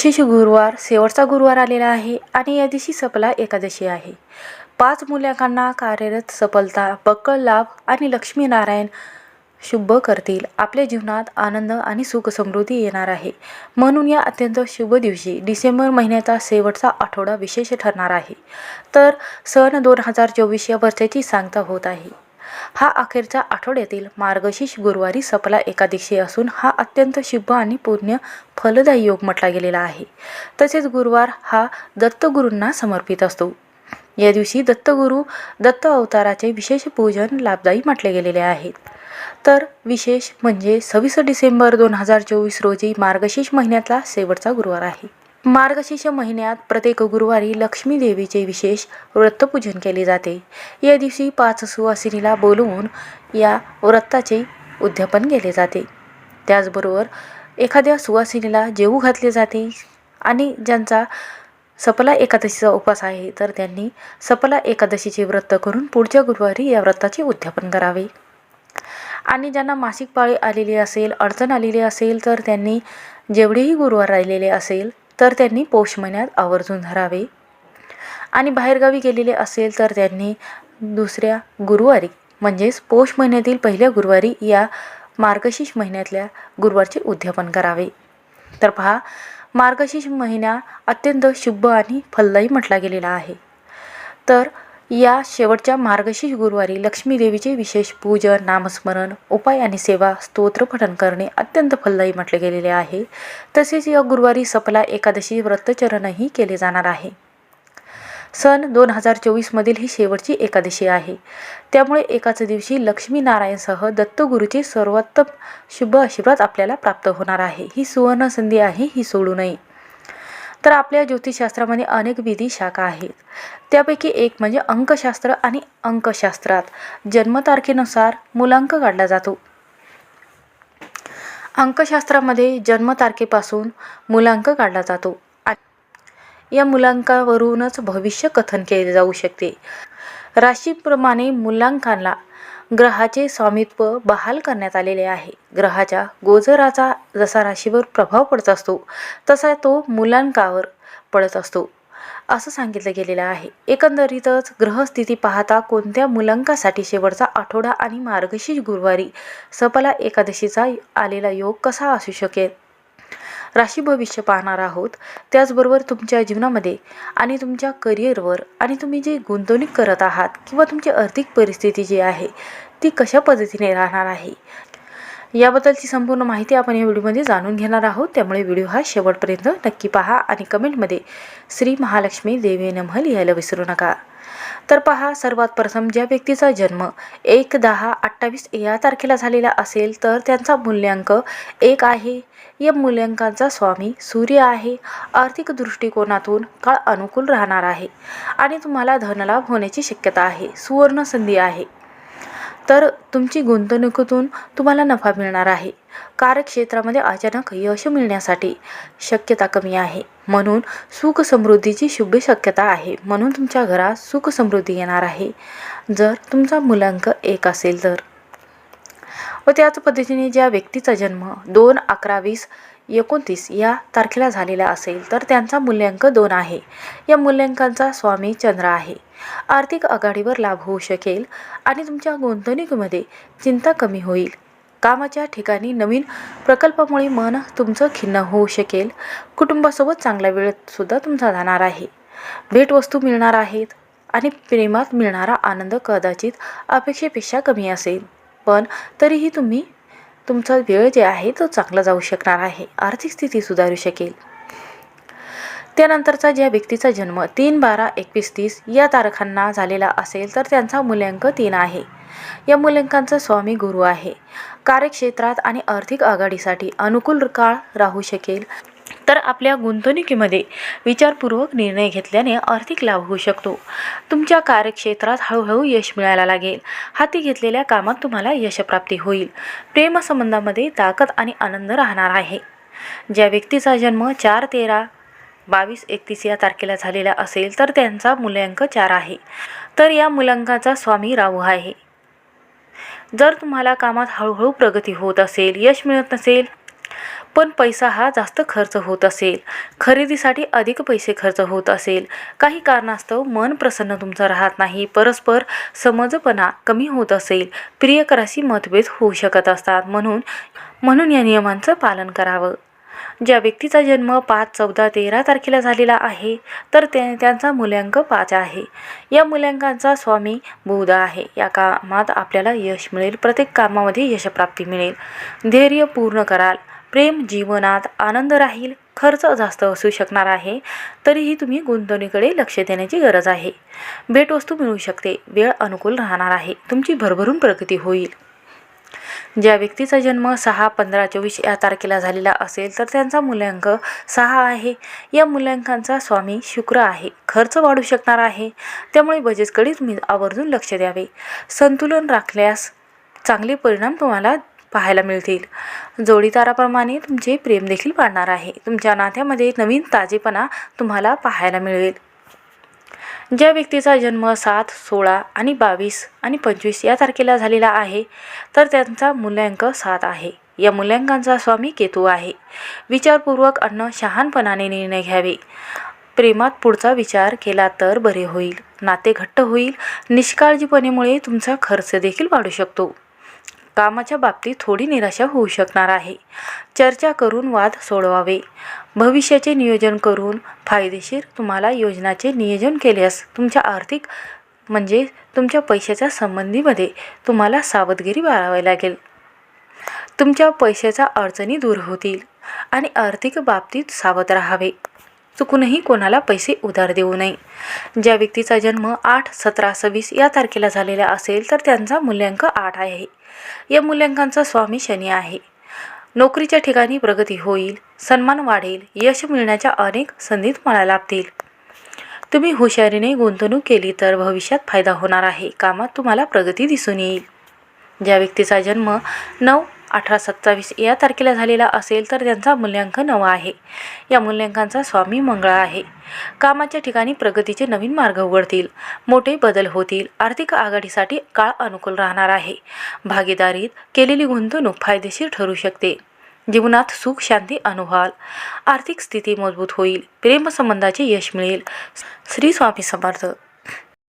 शिशु गुरुवार शेवटचा गुरुवार आलेला आहे आणि या दिवशी सफला एकादशी आहे. पाच मूल्यांकांना कार्यरत सफलता बक्कळ लाभ आणि लक्ष्मीनारायण शुभ करतील. आपल्या जीवनात आनंद आणि सुख समृद्धी येणार आहे. म्हणून या अत्यंत शुभ दिवशी डिसेंबर महिन्याचा शेवटचा आठवडा विशेष ठरणार आहे. तर सन दोन हजार चोवीस या वर्षाची सांगता होत आहे. हा अखेरच्या आठवड्यातील मार्गशीर्ष गुरुवारी सपला एकादशी असून हा अत्यंत शुभ आणि पुण्य फलदायी योग म्हटला गेलेला आहे. तसेच गुरुवार हा दत्तगुरूंना समर्पित असतो. या दिवशी दत्तगुरू दत्त अवताराचे विशेष पूजन लाभदायी म्हटले गेलेले आहेत तर विशेष म्हणजे सव्वीस डिसेंबर दोन हजार चोवीस रोजी मार्गशीर्ष महिन्यातला शेवटचा गुरुवार आहे. मार्गशीर्ष महिन्यात प्रत्येक गुरुवारी लक्ष्मी देवीचे विशेष व्रतपूजन केले जाते. या दिवशी पाच सुवासिनीला बोलवून या व्रताचे उद्यापन केले जाते. त्याचबरोबर एखाद्या सुवासिनीला जेवू घातले जाते आणि ज्यांचा सपला एकादशीचा उपवास आहे तर त्यांनी सपला एकादशीचे व्रत करून पुढच्या गुरुवारी या व्रताचे उद्यापन करावे. आणि ज्यांना मासिक पाळी आलेली असेल अडचण आलेली असेल तर त्यांनी जेवढेही गुरुवार राहिलेले असेल तर त्यांनी पौष महिन्यात आवर्जून धरावे. आणि बाहेरगावी गेलेले असेल तर त्यांनी दुसऱ्या गुरुवारी म्हणजेच पौष महिन्यातील पहिल्या गुरुवारी या मार्गशीर्ष महिन्यातल्या गुरुवारचे उद्यापन करावे. तर पहा मार्गशीर्ष महिना अत्यंत शुभ आणि फलदायी म्हटला गेलेला आहे. तर या शेवटच्या मार्गशीर्ष गुरुवारी लक्ष्मी देवीचे विशेष पूजन नामस्मरण उपाय आणि सेवा स्तोत्र पठण करणे अत्यंत फलदायी म्हटले गेलेले आहे. तसेच या गुरुवारी सपला एकादशी व्रतचरणही केले जाणार आहे. सन दोन हजार चोवीसमधील ही शेवटची एकादशी आहे. त्यामुळे एकाच दिवशी लक्ष्मीनारायणसह दत्तगुरूचे सर्वोत्तम शुभ आशीर्वाद आपल्याला प्राप्त होणार आहे. ही सुवर्ण संधी आहे ही सोडू नये. तर आपल्या ज्योतिषशास्त्रामध्ये अनेक विधी शाखा आहेत. त्यापैकी एक म्हणजे अंकशास्त्र आणि अंकशास्त्रात. जन्मतारखेनुसार मुलांक काढला जातो. अंकशास्त्रामध्ये जन्मतारखेपासून मुलांक काढला जातो. या मुलांकावरूनच भविष्य कथन केले जाऊ शकते. राशीप्रमाणे मुलांकांना ग्रहाचे स्वामित्व बहाल करण्यात आलेले आहे. ग्रहाच्या गोचराचा जसा राशीवर प्रभाव पडत असतो तसा तो मुलांकावर पडत असतो असं सांगितलं गेलेलं आहे. एकंदरीतच ग्रहस्थिती पाहता कोणत्या मुलांकासाठी शेवटचा आठवडा आणि मार्गशीर्ष गुरुवारी सपला एकादशीचा आलेला योग कसा असू शकेल? राशी भविष्य पाहणार आहोत. त्याचबरोबर तुमच्या जीवनामध्ये आणि तुमच्या करिअरवर आणि तुम्ही जे गुंतवणूक करत आहात किंवा तुमची आर्थिक परिस्थिती जी आहे ती कशा पद्धतीने राहणार आहे? याबद्दलची संपूर्ण माहिती आपण या व्हिडिओमध्ये जाणून घेणार आहोत. त्यामुळे व्हिडिओ हा शेवटपर्यंत नक्की पहा आणि कमेंटमध्ये श्री महालक्ष्मी देवी नमः लिहायला विसरू नका. तर पहा सर्वात प्रथम ज्या व्यक्तीचा जन्म एक दहा अठ्ठावीस या तारखेला झालेला असेल तर त्यांचा मूल्यांक एक आहे. या मूल्यांकांचा स्वामी सूर्य आहे. आर्थिक दृष्टिकोनातून काळ अनुकूल राहणार आहे आणि तुम्हाला धनलाभ होण्याची शक्यता आहे. सुवर्ण संधी आहे. तर तुमची गुंतवणुकीतून तुम्हाला नफा मिळणार आहे. कार्यक्षेत्रामध्ये अचानक यश मिळण्यासाठी शक्यता कमी आहे. म्हणून सुख समृद्धीची शुभ शक्यता आहे. म्हणून तुमच्या घरात सुख समृद्धी येणार आहे. जर तुमचा मुलांक एक असेल तर. व त्याच पद्धतीने ज्या व्यक्तीचा जन्म दोन अकरा वीस एकोणतीस या तारखेला झालेला असेल तर त्यांचा मूल्यांक दोन आहे. या मूल्यांकांचा स्वामी चंद्र आहे. आर्थिक आघाडीवर लाभ होऊ शकेल आणि तुमच्या गुंतवणुकीमध्ये चिंता कमी होईल. कामाच्या ठिकाणी नवीन प्रकल्पामुळे मन तुमचं खिन्न होऊ शकेल. कुटुंबासोबत चांगला वेळसुद्धा तुमचा जाणार आहे. भेटवस्तू मिळणार आहेत आणि प्रेमात मिळणारा आनंद कदाचित अपेक्षेपेक्षा कमी असेल. पण तरीही तुम्ही तुमचा वेळ जे आहे तो चांगला जाऊ शकणार आहे. आर्थिक स्थिती सुधारू शकेल. त्यानंतरचा ज्या व्यक्तीचा जन्म तीन बारा एकवीस तीस या तारखांना झालेला असेल तर त्यांचा मूल्यांक तीन आहे. या मूल्यांकांचा स्वामी गुरु आहे. कार्यक्षेत्रात आणि आर्थिक आघाडीसाठी अनुकूल काळ राहू शकेल. तर आपल्या गुंतवणुकीमध्ये विचारपूर्वक निर्णय घेतल्याने आर्थिक लाभ होऊ शकतो. तुमच्या कार्यक्षेत्रात हळूहळू यश मिळायला लागेल. हाती घेतलेल्या कामात तुम्हाला यशप्राप्ती होईल. प्रेमसंबंधामध्ये ताकद आणि आनंद राहणार आहे. ज्या व्यक्तीचा जन्म चार तेरा बावीस एकतीस या तारखेला झालेला असेल तर त्यांचा मूल्यांक चार आहे. तर या मूल्यांकाचा स्वामी राहू आहे. जर तुम्हाला कामात हळूहळू प्रगती होत असेल यश मिळत नसेल पण पैसा हा जास्त खर्च होत असेल खरेदीसाठी अधिक पैसे खर्च होत असेल काही कारणास्तव मन प्रसन्न तुमचं राहत नाही परस्पर समजपणा कमी होत असेल प्रियकराशी मतभेद होऊ शकत असतात. म्हणून म्हणून या नियमांचं पालन करावं. ज्या व्यक्तीचा जन्म पाच चौदा तेरा तारखेला झालेला आहे तर ते त्यांचा मूल्यांक पाच आहे. या मूल्यांकांचा स्वामी बुध आहे. या कामात आपल्याला यश मिळेल. प्रत्येक कामामध्ये यशप्राप्ती मिळेल. धैर्य पूर्ण कराल. प्रेम जीवनात आनंद राहील. खर्च जास्त असू शकणार आहे. तरीही तुम्ही गुंतवणुकीकडे लक्ष देण्याची गरज आहे. भेटवस्तू मिळू शकते. वेळ अनुकूल राहणार आहे. तुमची भरभरून प्रगती होईल. ज्या व्यक्तीचा जन्म सहा पंधरा चोवीस या तारखेला झालेला असेल तर त्यांचा मूल्यांक सहा आहे. या मूल्यांकांचा स्वामी शुक्र आहे. खर्च वाढू शकणार आहे. त्यामुळे बजेटकडे तुम्ही आवर्जून लक्ष द्यावे. संतुलन राखल्यास चांगले परिणाम तुम्हाला पाहायला मिळतील. जोडीदाराप्रमाणे तुमचे प्रेम देखील वाढणार आहे. तुमच्या नात्यामध्ये नवीन ताजेपणा तुम्हाला पाहायला मिळेल. ज्या व्यक्तीचा जन्म सात सोळा आणि बावीस आणि पंचवीस या तारखेला झालेला आहे तर त्यांचा मूल्यांक सात आहे. या मूल्यांकांचा स्वामी केतू आहे. विचारपूर्वक अन्न शहाणपणाने निर्णय घ्यावे. प्रेमात पुढचा विचार केला तर बरे होईल. नाते घट्ट होईल. निष्काळजीपणेमुळे तुमचा खर्च देखील वाढू शकतो. कामाच्या बाबतीत थोडी निराशा होऊ शकणार आहे. चर्चा करून वाद सोडवावे. भविष्याचे नियोजन करून फायदेशीर तुम्हाला योजनाचे नियोजन केल्यास तुमच्या आर्थिक म्हणजे तुमच्या पैशाच्या संबंधीमध्ये तुम्हाला सावधगिरी बाळावी लागेल. तुमच्या पैशाच्या अडचणी दूर होतील आणि आर्थिक बाबतीत सावध राहावे. चुकूनही कोणाला पैसे उधार देऊ नये. ज्या व्यक्तीचा जन्म आठ सतरा सव्वीस या तारखेला झालेला असेल तर त्यांचा मूल्यांक आठ आहे. या मूल्यांकांचा स्वामी शनी आहे. नोकरीच्या ठिकाणी प्रगती होईल सन्मान वाढेल यश मिळण्याच्या अनेक संधीत मला लाभतील. तुम्ही हुशारीने गुंतवणूक केली तर भविष्यात फायदा होणार आहे. कामात तुम्हाला प्रगती दिसून येईल. ज्या व्यक्तीचा जन्म नऊ अठरा सत्तावीस या तारखेला झालेला असेल तर त्यांचा मूल्यांक नवा आहे. या मूल्यांकांचा स्वामी मंगळा आहे. कामाच्या ठिकाणी प्रगतीचे नवीन मार्ग उघडतील. मोठे बदल होतील. आर्थिक आघाडीसाठी काळ अनुकूल राहणार आहे. भागीदारीत केलेली गुंतवणूक फायदेशीर ठरू शकते. जीवनात सुख शांती अनुभवाल आर्थिक स्थिती मजबूत होईल. प्रेमसंबंधाचे यश मिळेल. श्री स्वामी समर्थ.